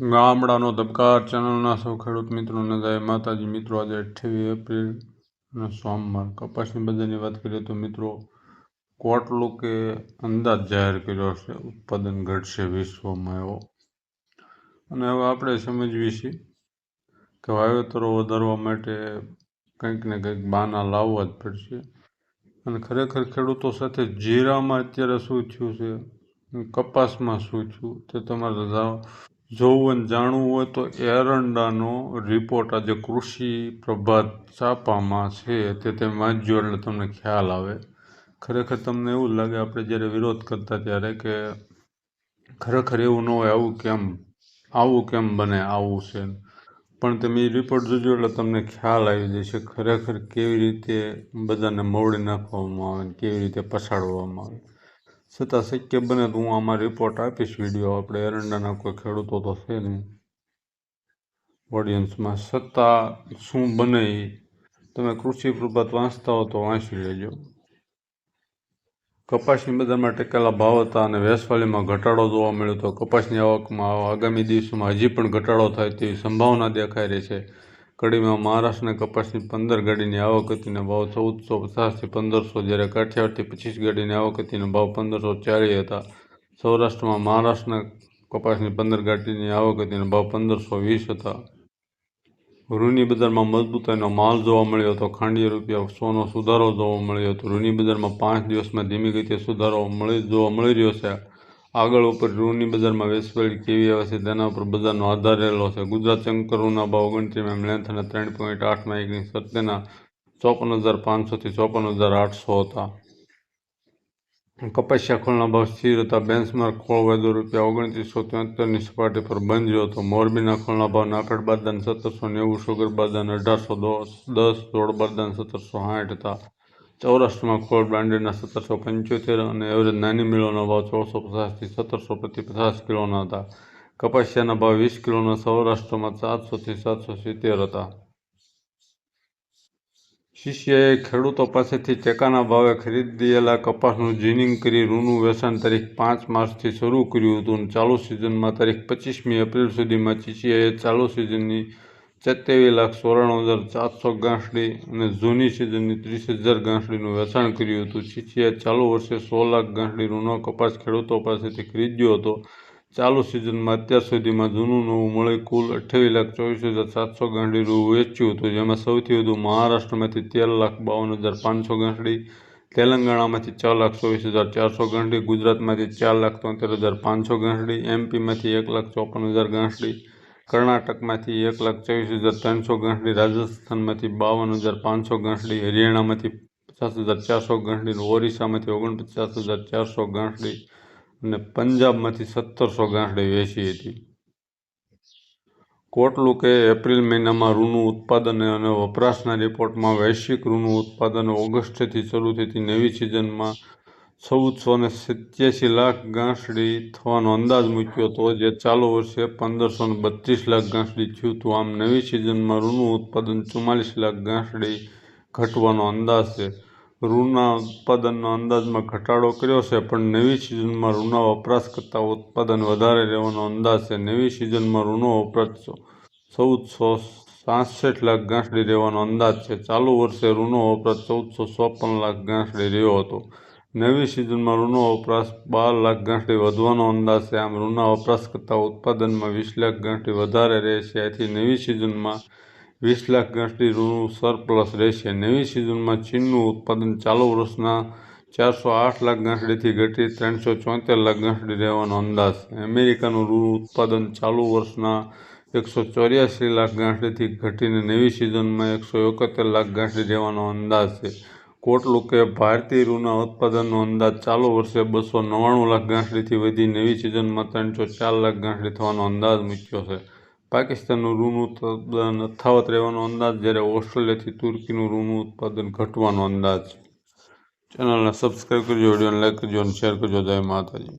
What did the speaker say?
ગામડાનો ધબકાર ચેનલના સૌ ખેડૂત મિત્રોને જય માતાજી. મિત્રો, આજે અઠ્યાવીસ એપ્રિલ અને સોમવાર. કપાસની બજારની વાત કરીએ તો મિત્રો કોટલુકે અંદાજ જાહેર કર્યો છે, ઉત્પાદન ઘટશે વિશ્વમાં એવો. અને હવે આપણે સમજવી છીએ કે વાવેતરો વધારવા માટે કંઈક ને કંઈક બાના લાવવા જ પડશે. અને ખરેખર ખેડૂતો સાથે જીરામાં અત્યારે શું થયું છે, કપાસમાં શું થયું, તે તમારે જોવું અને જાણવું હોય તો એરંડાનો રિપોર્ટ આજે કૃષિ પ્રભાત છાપામાં છે તે તમે વાંચજો એટલે તમને ખ્યાલ આવે. ખરેખર તમને એવું લાગે આપણે જ્યારે વિરોધ કરતા ત્યારે કે ખરેખર એવું ન હોય, આવું કેમ? આવું કેમ બને? આવું છે. પણ તમે રિપોર્ટ જોજો એટલે તમને ખ્યાલ આવી જશે ખરેખર કેવી રીતે બધાને મોડી નાખવામાં આવે કેવી રીતે પછાડવામાં આવે. છતાં શક્ય બને તો હું આમાં રિપોર્ટ આપીશ વીડિયો આપણે એરંડાના કોઈ ખેડૂતો તો છે નહીં. ઓડિયન્સમાં છતાં શું બને એ તમે કૃષિ પ્રભાત વાંચતા હો તો વાંચી લેજો. કપાસની બજારમાં ટેકેલા ભાવ હતા અને વેસવાલીમાં ઘટાડો જોવા મળ્યો તો કપાસની આવકમાં આગામી દિવસોમાં હજી પણ ઘટાડો થાય તેવી સંભાવના દેખાઈ રહી છે. કડીમાં મહારાષ્ટ્રના કપાસની પંદર ગાડીની આવક હતીને ભાવ ચૌદસો પચાસથી પંદરસો, જ્યારે કાઠિયાવાડથી પચીસ ગાડીની આવક હતીને ભાવ પંદરસો ચાલીસ હતા. સૌરાષ્ટ્રમાં મહારાષ્ટ્રના કપાસની પંદર ગાડીની આવક હતીને ભાવ પંદરસો વીસ હતા. રૂની બજારમાં મજબૂતાઈનો માલ જોવા મળ્યો હતો. ખાંડીય રૂપિયા સોનો સુધારો જોવા મળ્યો હતો. રૂની બજારમાં પાંચ દિવસમાં ધીમી ગતિએ સુધારો મળી જોવા મળી રહ્યો છે. આગળ ઉપર રૂની બજારમાં વેસવાળી કેવી આવે છે તેના ઉપર બજારનો આધાર રહેલો છે. ગુજરાત શંકરોના ભાવ ઓગણત્રીમાં અને ત્રણ પોઈન્ટ આઠમાં એકની સત્યના ચોપન હજાર પાંચસોથી ચોપન હજાર આઠસો હતા. કપાસિયા ખોળના ભાવ સ્થિર હતા. બેન્ચમાર્ક ખોળ વાયદો રૂપિયા ઓગણત્રીસો ત્યોતેરની સપાટી પર બંધ રહ્યો હતો. મોરબીના ખોળના ભાવ નાફેડ બારદાન સત્તરસો નેવું, સુગર બારદાન અઢારસો દસ દોડ બારદાન સત્તરસો સાઠ હતા. સૌરાષ્ટ્રમાં ખોળ બ્રાન્ડેડના સત્તરસો પંચોતેર અને એવરેજ નાની મિલોના ભાવ સોળસો પચાસથી સત્તરસો પ્રતિ પચાસ કિલોના હતા. કપાસિયાના ભાવ વીસ કિલોના સૌરાષ્ટ્રમાં સાતસોથી સાતસો સિત્તેર હતા. શિષ્યએ ખેડૂતો પાસેથી ટેકાના ભાવે ખરીદેલા કપાસનું જીનિંગ કરી ઋણનું વેચાણ તારીખ પાંચ માર્ચથી શરૂ કર્યું હતું અને ચાલુ સિઝનમાં તારીખ પચીસમી એપ્રિલ સુધીમાં શિષ્યએ ચાલુ સિઝનની સત્યાવીસ લાખ ચોરાણું હજાર ચારસો ગાંસડી અને જૂની સિઝનની ત્રીસ હજાર ગાંસડીનું વેચાણ કર્યું હતું. ચીચીએ ચાલુ વર્ષે સો લાખ ગાંસડી રૂનો કપાસ ખેડૂતો પાસેથી ખરીદ્યો હતો. ચાલુ સિઝનમાં અત્યાર સુધીમાં જૂનું નવું મળી કુલ અઠ્યાવીસ લાખ ચોવીસ હજાર સાતસો ગાંસડી રૂ વેચ્યું હતું, જેમાં સૌથી વધુ મહારાષ્ટ્રમાંથી તેર લાખ બાવન હજાર પાંચસો ગાંસડી, તેલંગાણામાંથી છ લાખ ચોવીસ હજાર ચારસો ગાંસડી, ગુજરાતમાંથી ચાર લાખ તોતેર હજાર પાંચસો ગાંસડી, એમપીમાંથી એક લાખ ચોપન હજાર ગાંસડી કર્ણાટકમાંથી એક લાખ ચોવીસ હજાર ત્રણસો ગાંઠડી, રાજસ્થાનમાંથી બાવન હજાર પાંચસો ગાંઠડી, હરિયાણામાંથી પચાસ હજાર ચારસો ગાંઠડી ઓરિસ્સામાંથી ઓગણપચાસ હજાર ચારસો ગાંઠડી અને પંજાબમાંથી સત્તરસો ગાંઠડી વેચી હતી. કોટલુકે એપ્રિલ મહિનામાં રૂનું ઉત્પાદન અને વપરાશના રિપોર્ટમાં વૈશ્વિક રૂનું ઉત્પાદન ઓગસ્ટથી શરૂ થતી નવી સિઝનમાં ચૌદસો ને સિત્યાસી લાખ ગાંસડી થવાનો અંદાજ મૂક્યો હતો જે ચાલુ વર્ષે પંદરસો ને બત્રીસ લાખ ગાંસડી થયું હતું. આમ નવી સિઝનમાં રૂનું ઉત્પાદન ચુમ્માલીસ લાખ ગાંસડી ઘટવાનો અંદાજ છે. રૂના ઉત્પાદનનો અંદાજમાં ઘટાડો કર્યો છે, પણ નવી સિઝનમાં રૂના વપરાશ કરતાં ઉત્પાદન વધારે રહેવાનો અંદાજ છે. નવી સિઝનમાં રૂનો વપરાશ ચૌદસો સાસઠ લાખ ગાંસડી રહેવાનો અંદાજ છે. ચાલુ વર્ષે રૂનો વપરાશ ચૌદસો ચોપન લાખ ગાંસડી રહ્યો હતો. નવી સિઝનમાં રૂનો વપરાશ બાર લાખ ગણથી વધવાનો અંદાજ છે. આમ રૂના વપરાશ કરતાં ઉત્પાદનમાં વીસ લાખ ગણથી વધારે રહેશે. આથી નવી સિઝનમાં વીસ લાખ ગણથી ઋણનું સરપ્લસ રહેશે. નવી સિઝનમાં ચીનનું ઉત્પાદન ચાલુ વર્ષના ચારસો આઠ લાખ ગાંઠડીથી ઘટી ત્રણસો ચોતેર લાખ ગાંઠડી રહેવાનો અંદાજ અમેરિકાનું રૂ ઉત્પાદન ચાલુ વર્ષના એકસો ચોર્યાસી લાખ ગાંઠડીથી ઘટીને નવી સિઝનમાં એકસો એકોતેર લાખ ગાંઠડી રહેવાનો અંદાજ છે. કોટલુકે ભારતીય રૂના ઉત્પાદનનો અંદાજ ચાલુ વર્ષે બસો નવ્વાણું લાખ ગાંઠડીથી વધી નવી સિઝનમાં ત્રણસો ચાર લાખ ગાંઠડી થવાનો અંદાજ મૂક્યો છે. પાકિસ્તાનનું રૂનું ઉત્પાદન અથાવત રહેવાનો અંદાજ, જ્યારે ઓસ્ટ્રેલિયાથી તુર્કીનું રૂનું ઉત્પાદન ઘટવાનો અંદાજ ચેનલને સબસ્ક્રાઈબ કરજો, વિડીયોને લાઈક કરજો અને શેર કરજો. જય માતાજી.